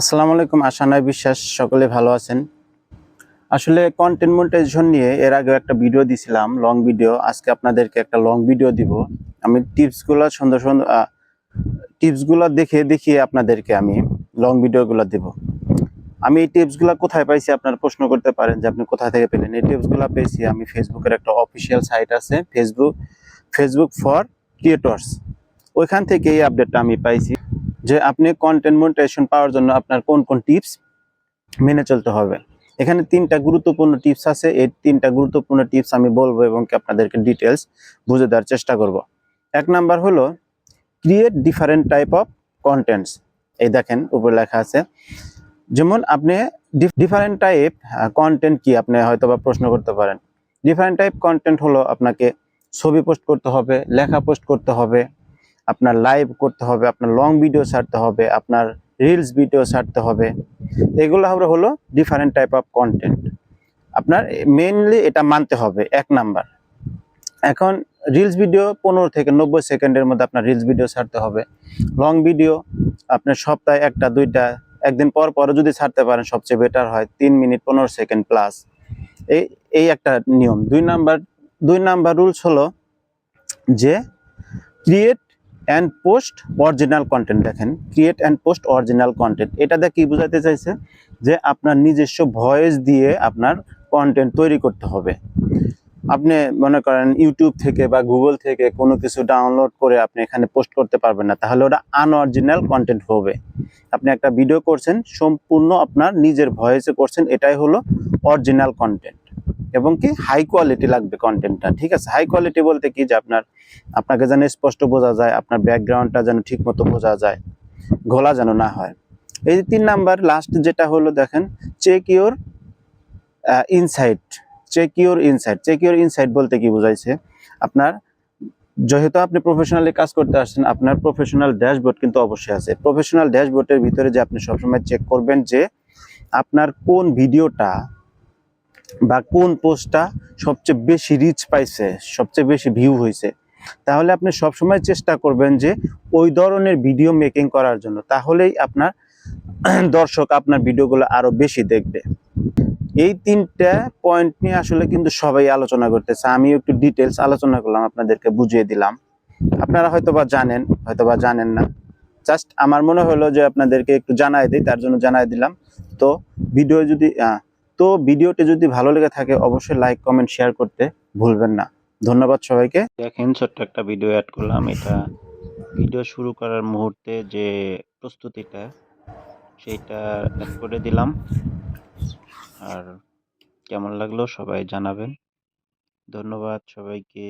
আসসালামু আলাইকুম, আশা নয় বিশ্বাস, সকলে ভালো আছেন। আসলে কন্টেন্ট মনিটাইজেশন নিয়ে এর আগে একটা ভিডিও দিছিলাম লং ভিডিও আজকে আপনাদেরকে একটা লং ভিডিও দিব। আমি টিপসগুলো সুন্দর সুন্দর টিপসগুলো দেখে দেখিয়ে আপনাদেরকে আমি লং ভিডিওগুলো দিব। আমি এই টিপসগুলো কোথায় পাইছি, আপনারা প্রশ্ন করতে পারেন যে আপনি কোথা থেকে পেলেন। এই টিপসগুলো পেয়েছি আমি ফেসবুকের একটা অফিসিয়াল সাইট আছে ফেসবুক ফেসবুক ফর ক্রিয়েটর্স ওইখান থেকে এই আপডেটটা আমি পাইছি। যে আপনি কন্টেন্ট মনিটাইজেশন পাওয়ার জন্য আপনার কোন কোন টিপস মেনে চলতে হবে। এখানে তিনটা গুরুত্বপূর্ণ টিপস আছে। এই তিনটা গুরুত্বপূর্ণ টিপস আমি বলব এবং আপনাদেরকে ডিটেলস বুঝে দেওয়ার চেষ্টা করব। এক নাম্বার হলো create different type of contents এই দেখেন, উপরে লেখা আছে, যেমন আপনি ডিফারেন্ট টাইপ কন্টেন্ট কি আপনি হয়তো বা প্রশ্ন করতে পারেন। ডিফারেন্ট টাইপ কন্টেন্ট হলো আপনাকে ছবি পোস্ট করতে হবে, লেখা পোস্ট করতে হবে আপনার লাইভ করতে হবে, আপনার লং ভিডিও ছাড়তে হবে, আপনার রিলস ভিডিও ছাড়তে হবে। এগুলো হবে হলো ডিফারেন্ট টাইপ অফ কন্টেন্ট আপনার মেইনলি এটা মানতে হবে, এক নাম্বার এখন রিলস ভিডিও পনেরো থেকে নব্বই সেকেন্ডের মধ্যে আপনার রিলস ভিডিও ছাড়তে হবে। লং ভিডিও আপনার সপ্তাহে একটা, দুইটা, একদিন পর পরও যদি ছাড়তে পারেন, সবচেয়ে বেটার হয়, তিন মিনিট পনেরো সেকেন্ড প্লাস এই এই একটা নিয়ম। দুই নাম্বার দুই নাম্বার রুলস হলো যে create and post original content দেখেন create and post original content এটা দিয়ে কি বোঝাতে চাইছে? যে আপনার নিজস্ব ভয়েস দিয়ে আপনার কন্টেন্ট তৈরি করতে হবে। আপনি মনে করেন ইউটিউব থেকে বা গুগল থেকে কোনো কিছু ডাউনলোড করে আপনি এখানে পোস্ট করতে পারবেন না, তাহলে ওটা আনঅরিজিনাল কন্টেন্ট হবে। আপনি একটা ভিডিও করছেন, সম্পূর্ণ আপনার নিজের ভয়েসে করছেন, এটাই হলো অরিজিনাল কন্টেন্ট এবং কি হাই কোয়ালিটি লাগবে কন্টেন্টটা ঠিক আছে? হাই কোয়ালিটি বলতে কি যে আপনার, আপনাকে যেন স্পষ্ট বোঝা যায়, আপনার ব্যাকগ্রাউন্ডটা যেন ঠিক মতো বোঝা যায় ঘোলা যেন না হয়। এই যে তিন নাম্বার লাস্ট যেটা হলো দেখেন check your insight check your insight check your insight বলতে কি বোঝাইছে? আপনার, যেহেতু আপনি প্রফেশনালি কাজ করতে আসছেন, আপনার প্রফেশনাল ড্যাশবোর্ড কিন্তু অবশ্যই আছে। প্রফেশনাল ড্যাশবোর্ডের ভিতরে যে আপনি সবসময় চেক করবেন যে আপনার কোন ভিডিওটা বা কোন পোস্টটা সবচেয়ে বেশি রিচ পাইছে, সবচেয়ে বেশি ভিউ হয়েছে তাহলে আপনি সবসময় চেষ্টা করবেন যে ওই ধরনের ভিডিও মেকিং করার জন্য, তাহলেই আপনার দর্শক আপনার ভিডিওগুলো আরও বেশি দেখবে। এই তিনটা পয়েন্ট নিয়ে আসলে কিন্তু সবাই আলোচনা করতেছে আমি একটু ডিটেলস আলোচনা করলাম, আপনাদেরকে বুঝিয়ে দিলাম। আপনারা হয়তোবা জানেন হয়তোবা জানেন না। জাস্ট আমার মনে হলো যে আপনাদেরকে একটু জানাই দিই, তার জন্য জানাই দিলাম। তো ভিডিও যদি তো ভিডিওটি যদি ভালো লেগে থাকে, অবশ্যই লাইক কমেন্ট শেয়ার করতে ভুলবেন না। ধন্যবাদ সবাইকে। দেখেন, ছোট্ট একটা ভিডিও অ্যাড করলাম। এটা ভিডিও শুরু করার মুহূর্তে যে প্রস্তুতিটা সেইটা অ্যাড করে দিলাম। আর কেমন লাগল সবাই জানাবেন। ধন্যবাদ সবাইকে।